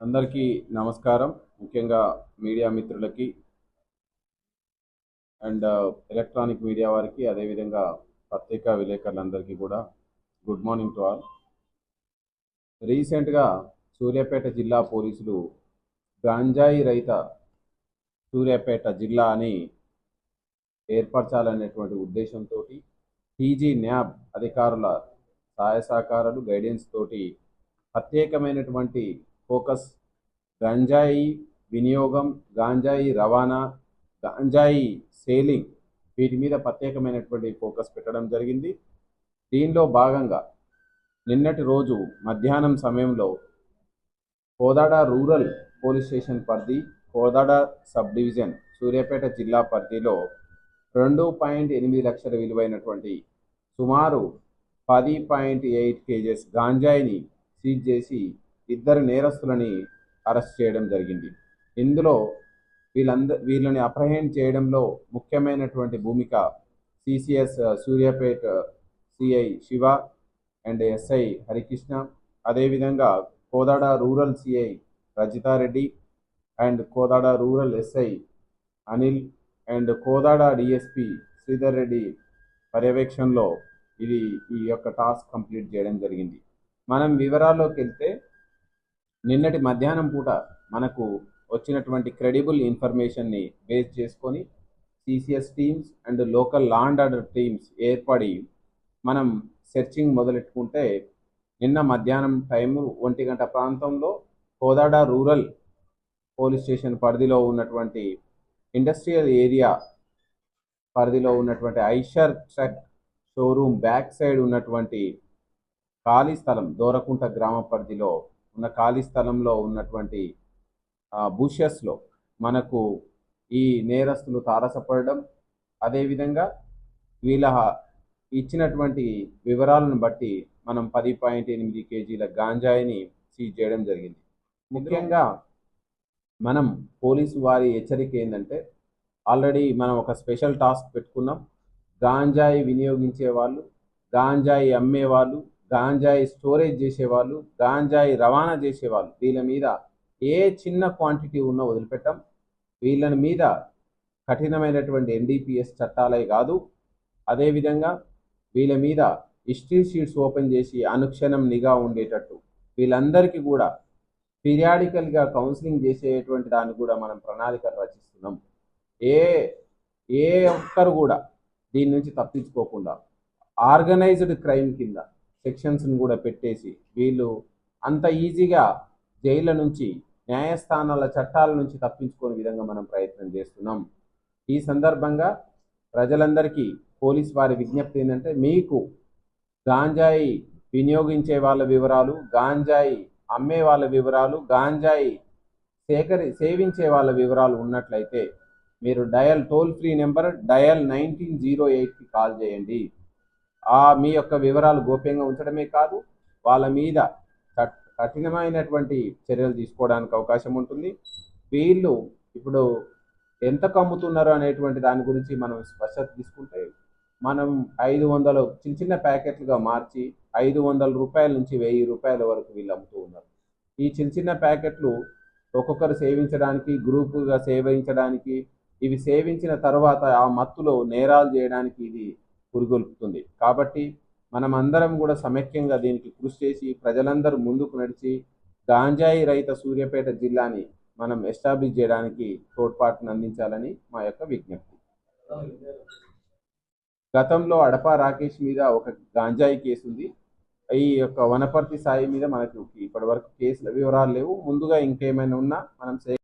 అందరికీ నమస్కారం. ముఖ్యంగా మీడియా మిత్రులకి అండ్ uh, ఎలక్ట్రానిక్ మీడియా వారికి అదేవిధంగా పత్రికా విలేకరులందరికీ కూడా గుడ్ మార్నింగ్ టు ఆల్. రీసెంట్గా సూర్యాపేట జిల్లా పోలీసులు గాంజాయి రహిత సూర్యాపేట జిల్లా అని ఏర్పరచాలనేటువంటి ఉద్దేశంతో టీజీ న్యాబ్ అధికారుల సహాయ సహకారాలు గైడెన్స్ తోటి ప్రత్యేకమైనటువంటి ఫోకస్. గంజాయి వినియోగం గాంజాయి రవాణా గాంజాయి సేలింగ్ వీటి మీద ప్రత్యేకమైనటువంటి ఫోకస్ పెట్టడం జరిగింది. దీనిలో భాగంగా నిన్నటి రోజు మధ్యాహ్నం సమయంలో కోదాడ రూరల్ పోలీస్ స్టేషన్ పరిధి కోదాడ సబ్ డివిజన్ సూర్యాపేట జిల్లా పరిధిలో రెండు పాయింట్ ఎనిమిది లక్షల విలువైనటువంటి సుమారు పది పాయింట్ ఎయిట్ కేజెస్ గాంజాయిని సీజ్ చేసి ఇద్దరు నేరస్తులని అరెస్ట్ చేయడం జరిగింది. ఇందులో వీళ్ళంద వీళ్ళని అప్రహెండ్ చేయడంలో ముఖ్యమైనటువంటి భూమిక CCS Suryapet CI Shiva and SI Harikrishna. అదేవిధంగా Kodada rural CI Rajitha Reddy and Kodada rural SI Anil and Kodada DSP Sridhar Reddy పర్యవేక్షణలో ఇది ఈ యొక్క టాస్క్ కంప్లీట్ చేయడం జరిగింది. మనం వివరాల్లోకి వెళ్తే నిన్నటి మధ్యాహ్నం పూట మనకు వచ్చినటువంటి క్రెడిబుల్ ఇన్ఫర్మేషన్ని బేస్ చేసుకొని CCS teams and local law and order teams ఏర్పడి మనం సెర్చింగ్ మొదలెట్టుకుంటే నిన్న మధ్యాహ్నం టైము ఒంటి గంట ప్రాంతంలో కోదాడ రూరల్ పోలీస్ స్టేషన్ పరిధిలో ఉన్నటువంటి ఇండస్ట్రియల్ ఏరియా పరిధిలో ఉన్నటువంటి Eicher truck showroom back side ఉన్నటువంటి ఖాళీ స్థలం దోరకుంట గ్రామ పరిధిలో ఉన్న ఖాళీ స్థలంలో ఉన్నటువంటి బుషెస్లో మనకు ఈ నేరస్తులు తారసపడడం అదేవిధంగా వీళ్ళ ఇచ్చినటువంటి వివరాలను బట్టి మనం పది పాయింట్ ఎనిమిది కేజీల గాంజాయిని సీజ్ చేయడం జరిగింది. ముఖ్యంగా మనం పోలీసు వారి హెచ్చరిక ఏంటంటే ఆల్రెడీ మనం ఒక స్పెషల్ టాస్క్ పెట్టుకున్నాం. గాంజాయి వినియోగించే వాళ్ళు గాంజాయి అమ్మే వాళ్ళు గాంజాయి స్టోరేజ్ చేసేవాళ్ళు గాంజాయి రవాణా చేసేవాళ్ళు. వీళ్ళ మీద ఏ చిన్న క్వాంటిటీ ఉన్నా వదిలిపెట్టాం. వీళ్ళని మీద కఠినమైనటువంటి ఎన్డీపీఎస్ చట్టాలే కాదు. అదేవిధంగా వీళ్ళ మీద హిస్టరీ షీట్స్ ఓపెన్ చేసి అనుక్షణం నిఘా ఉండేటట్టు వీళ్ళందరికీ కూడా పీరియాడికల్గా కౌన్సిలింగ్ చేసేటువంటి దాన్ని కూడా మనం ప్రణాళికలు రచిస్తున్నాం. ఏ ఏ ఒక్కరు కూడా దీని నుంచి తప్పించుకోకుండా ఆర్గనైజ్డ్ క్రైమ్ కింద సెక్షన్స్ని కూడా పెట్టేసి వీళ్ళు అంత ఈజీగా జైళ్ళ నుంచి న్యాయస్థానాల చట్టాల నుంచి తప్పించుకునే విధంగా మనం ప్రయత్నం చేస్తున్నాం. ఈ సందర్భంగా ప్రజలందరికీ పోలీస్ వారి విజ్ఞప్తి ఏంటంటే మీకు గాంజాయి వినియోగించే వాళ్ళ వివరాలు గాంజాయి అమ్మే వాళ్ళ వివరాలు గాంజాయి సేకరి సేవించే వాళ్ళ వివరాలు ఉన్నట్లయితే మీరు dial toll free number dial nineteen zero ఎయిట్కి కాల్ చేయండి. ఆ మీ యొక్క వివరాలు గోప్యంగా ఉంచడమే కాదు వాళ్ళ మీద కఠినమైనటువంటి చర్యలు తీసుకోవడానికి అవకాశం ఉంటుంది. వీళ్ళు ఇప్పుడు ఎంత కమ్ముతున్నారు అనేటువంటి దాని గురించి మనం స్పష్టత తీసుకుంటే మనం ఐదు వందలు చిన్న చిన్న ప్యాకెట్లుగా మార్చి ఐదు వందల రూపాయల నుంచి వెయ్యి రూపాయల వరకు వీళ్ళు అమ్ముతూ ఉన్నారు. ఈ చిన్న చిన్న ప్యాకెట్లు ఒక్కొక్కరు సేవించడానికి గ్రూపుగా సేవించడానికి ఇవి సేవించిన తర్వాత ఆ మత్తులో నేరాలు చేయడానికి ఇది పురుగొల్పుతుంది. కాబట్టి మనం అందరం కూడా సమైక్యంగా దీనికి కృషి చేసి ప్రజలందరూ ముందుకు నడిచి గాంజాయి రహిత సూర్యాపేట జిల్లాని మనం ఎస్టాబ్లిష్ చేయడానికి తోడ్పాటును అందించాలని మా యొక్క విజ్ఞప్తి. గతంలో అడపా రాకేష్ మీద ఒక గాంజాయి కేసు ఉంది. ఈ యొక్క వనపర్తి సాయి మీద మనకు ఇప్పటి వరకు కేసుల వివరాలు లేవు. ముందుగా ఇంకేమైనా ఉన్నా మనం